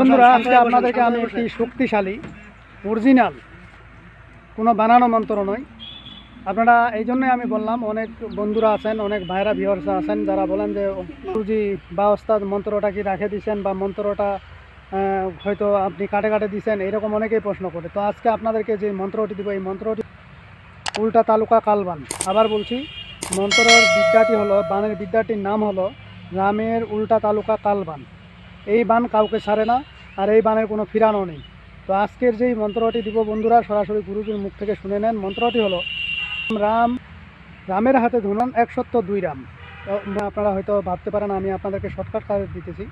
বন্ধুরা আজকে আপনাদেরকে আমি একটি শক্তিশালী অরিজিনাল কোনো বানানো মন্ত্র নয়। আপনারা এই জন্যই আমি বললাম অনেক বন্ধুরা আছেন অনেক ভাইরা ভিওর্স আছেন যারা বলেন যে গুরুজি বা ওস্তাদ মন্ত্রটা কি রাখে দিয়েছেন বা মন্ত্রটা হয়তো আপনি কাটে কাটে দিয়েছেন এরকম অনেকেই প্রশ্ন করে। তো আজকে আপনাদেরকে যে মন্ত্রটি দিব এই মন্ত্রটি উল্টা তালুকা কালবান। আবার বলছি মন্ত্রের বিদ্যাটি হলো বানের বিদ্যাটির নাম হলো রামের উল্টা তালুকা কালবান। এই বান কাউকে ছাড়ে না আর এই বানের কোনো ফিরানো নেই। তো আজকের যেই মন্ত্রটি দিব বন্ধুরা সরাসরি গুরুজির মুখ থেকে শুনে নেন। মন্ত্রটি হলো রাম রামের হাতে ধনুন এক সত্য দুই রাম। আপনারা হয়তো ভাবতে পারেন আমি আপনাদেরকে শর্টকাট কাজ দিতেছি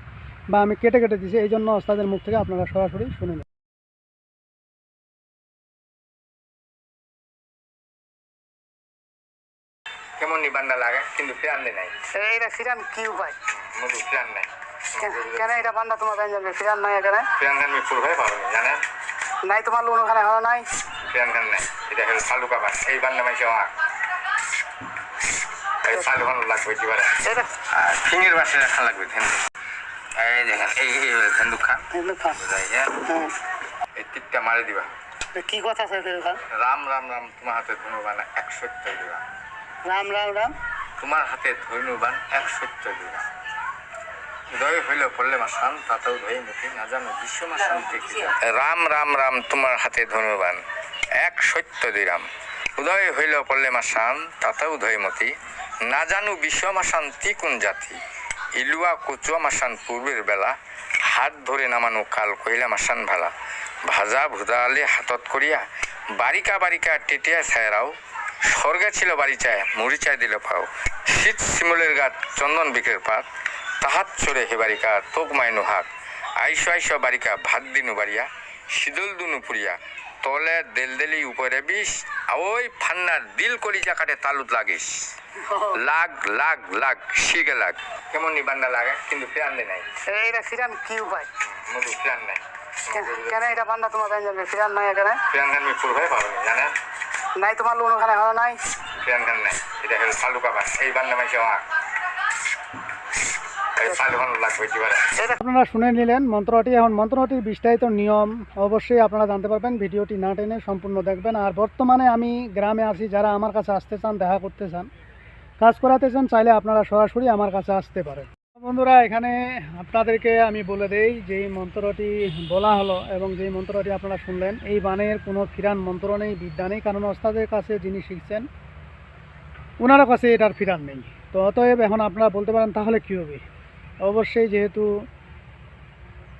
বা আমি কেটে কেটে দিছি এই জন্য ওস্তাদের মুখ থেকে আপনারা সরাসরি শুনে নেন। কেমন নিবান্না লাগে কিন্তু ফিরান নাই। এইটা ফিরান কি উপায়? ফিরান নাই। কেন এটা বান্দা তোমার ফিরান নাই এখানে। খান জানেন? নাই তোমার লোন ওখানে হলো নাই? খান নাই। এটা হলো ফালুকা বান এই বান্না মাইছে আমার। এই ফালু ভালো লাগবে এবারে ফিঙ্গের বাসে রাখা লাগবে ধেন্দু এই দেখেন এই ধেন্দু খান। এই টিপটা মারি দিবা। কি কথা আছে রাম রাম রাম তোমার হাতে ধনুবান এক সত্য দিবা। রাম রাম রাম। তোমার হাতে ধনুবান এক সত্য দিবা। হইল তাতেও রাম রাম রাম, তোমার হাতে ধনুবান। এক সত্য দিরাম উদয় হইল পড়লে মা শান, তাতেও ধয়ে মতি না জানু বিশ্ব মা শান্তি কোন জাতি। ইলুয়া কুচুয়া মাসান পূর্বের বেলা। হাত ধরে নামানো কাল কহিলা মাসান ভালা। ভাজা ভুদালে হাতত করিয়া বারিকা বারিকা টেটিয়া ছায়রাও। স্বর্গে ছিল বাড়িচায় মরিচায় দিল পাও। শীত শিমুলের গাত চন্দন বিকের পাত। তাহাত চড়ে হে বারিকা তোক মাইনু হাত। আইস আইস বারিকা ভাত দিনু বাড়িয়া শীতল দুনু পুরিয়া তলে দেলদেলি উপরে বিষ ওই ফান্নার দিল কলিজা কাটে তালুত লাগিস। লাগ লাগ লাগ শিগে লাগ। কেমন নিবান্না লাগে? কিন্তু ফিরান দে নাই। এইটা ফিরান কি উপায়? মধু ফিরান নাই। কেন এটা বান্দা তোমার ব্যান যাবে ফিরান নাই এখানে? ফিরান খান আমি পুরো ভাই পাবেন জানেন? নাই তোমার লোন ওখানে হলো নাই? ফিরান খান নাই এটা হলো ফালুকা বান এই বান্না মাইছে আমার। আপনারা শুনে নিলেন মন্ত্রটি। এখন মন্ত্রটির বিস্তারিত নিয়ম অবশ্যই আপনারা জানতে পারবেন। ভিডিওটি না টেনে সম্পূর্ণ দেখবেন। আর বর্তমানে আমি গ্রামে আছি, যারা আমার কাছে আসতে চান, দেখা করতে চান, কাজ করাতে চান, চাইলে আপনারা সরাসরি আমার কাছে আসতে পারেন। বন্ধুরা, এখানে আপনাদেরকে আমি বলে দেই যে মন্ত্রটি বলা হলো এবং যেই মন্ত্রটি আপনারা শুনলেন, এই বানের কোনো ফিরান মন্ত্র নেই, বিদ্যা নেই, কারণ ওস্তাদের কাছে যিনি শিখছেন ওনার কাছে এটার ফিরান নেই। তো অতএব এখন আপনারা বলতে পারেন, তাহলে কী হবে? অবশ্যই যেহেতু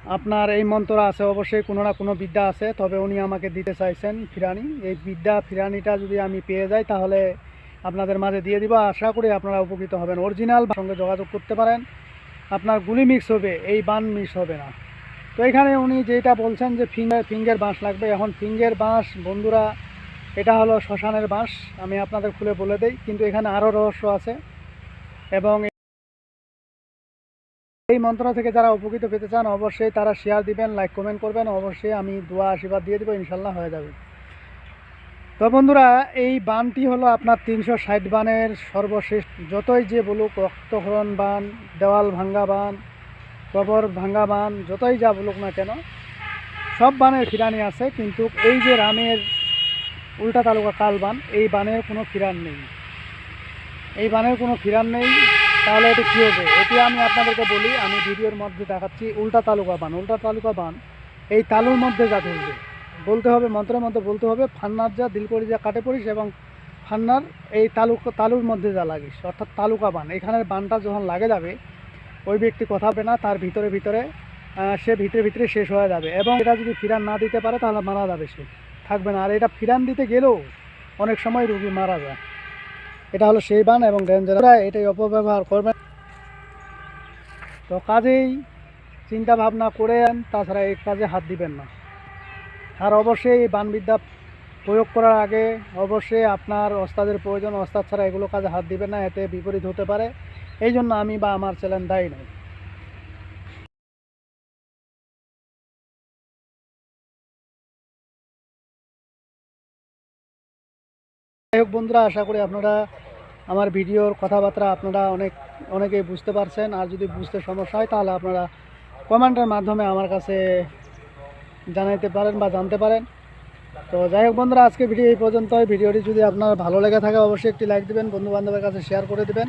আপনার এই মন্ত্র আছে, অবশ্যই কোনো না কোনো বিদ্যা আছে, তবে উনি আমাকে দিতে চাইছেন ফিরানি। এই বিদ্যা ফিরানিটা যদি আমি পেয়ে যাই, তাহলে আপনাদের মাঝে দিয়ে দিব। আশা করি আপনারা উপকৃত হবেন। অরিজিনাল সঙ্গে যোগাযোগ করতে পারেন। আপনার গুলি মিক্স হবে, এই বান মিক্স হবে না। তো এখানে উনি যেটা বলছেন যে ফিঙ্গার ফিঙ্গের বাঁশ লাগবে। এখন ফিঙ্গের বাঁশ, বন্ধুরা, এটা হলো শ্মশানের বাঁশ। আমি আপনাদের খুলে বলে দেই, কিন্তু এখানে আরও রহস্য আছে। এবং এই মন্ত্র থেকে যারা উপকৃত পেতে চান, অবশ্যই তারা শেয়ার দিবেন লাইক কমেন্ট করবেন। অবশ্যই আমি দোয়া, আশীর্বাদ দিয়ে দেবো ইনশাল্লাহ হয়ে যাবে। তো বন্ধুরা, এই বানটি হলো আপনার তিনশো ষাট বানের সর্বশেষ যতই যে বলুক, রক্তক্ষরণ বান, দেওয়াল ভাঙ্গা বান, কবর ভাঙ্গা বান, যতই যা বলুক না কেন, সব বানের ফিরানি আছে, কিন্তু এই যে রামের উল্টা তালুকা কাল বান, এই বানের কোনো ফিরান নেই। এই বানের কোনো ফিরান নেই। তাহলে এটা কী হবে? এটি আমি আপনাদেরকে বলি, আমি ভিডিওর মধ্যে দেখাচ্ছি, উল্টা তালুকা বান, উল্টা তালুকা বান, এই তালুর মধ্যে যা ধরবে বলতে হবে, মন্ত্রের মধ্যে বলতে হবে, ফান্নার যা দিল করি যা কাটে পড়িস এবং ফান্নার এই তালুক, তালুর মধ্যে যা লাগিস, অর্থাৎ তালুকা বান, এখানের বানটা যখন লাগে যাবে, ওই ব্যক্তি কথা হবে না, তার ভিতরে ভিতরে সে ভিতরে ভিতরে শেষ হয়ে যাবে এবং এটা যদি ফিরান না দিতে পারে, তাহলে মারা যাবে সে, থাকবে না। আর এটা ফিরান দিতে গেলেও অনেক সময় রুগী মারা যায়। এটা হলো সেই বান এবং ডেঞ্জার এটাই অপব্যবহার করবেন তো কাজেই চিন্তা ভাবনা করেন তাছাড়া এই কাজে হাত দিবেন না। আর অবশ্যই এই বানবিদ্যা প্রয়োগ করার আগে অবশ্যই আপনার ওস্তাদের প্রয়োজন, ওস্তাদ ছাড়া এগুলো কাজে হাত দিবেন না, এতে বিপরীত হতে পারে। এই জন্য আমি বা আমার চ্যালেঞ্জ দায়ী নয় যাই হোক বন্ধুরা, আশা করি আপনারা আমার ভিডিওর কথাবার্তা আপনারা অনেক, অনেকেই বুঝতে পারছেন। আর যদি বুঝতে সমস্যা হয়, তাহলে আপনারা কমেন্টের মাধ্যমে আমার কাছে জানাইতে পারেন বা জানতে পারেন। তো যাই হোক বন্ধুরা আজকে ভিডিও এই পর্যন্তই। ভিডিওটি যদি আপনার ভালো লেগে থাকে, অবশ্যই একটি লাইক দেবেন, বন্ধুবান্ধবের কাছে শেয়ার করে দিবেন।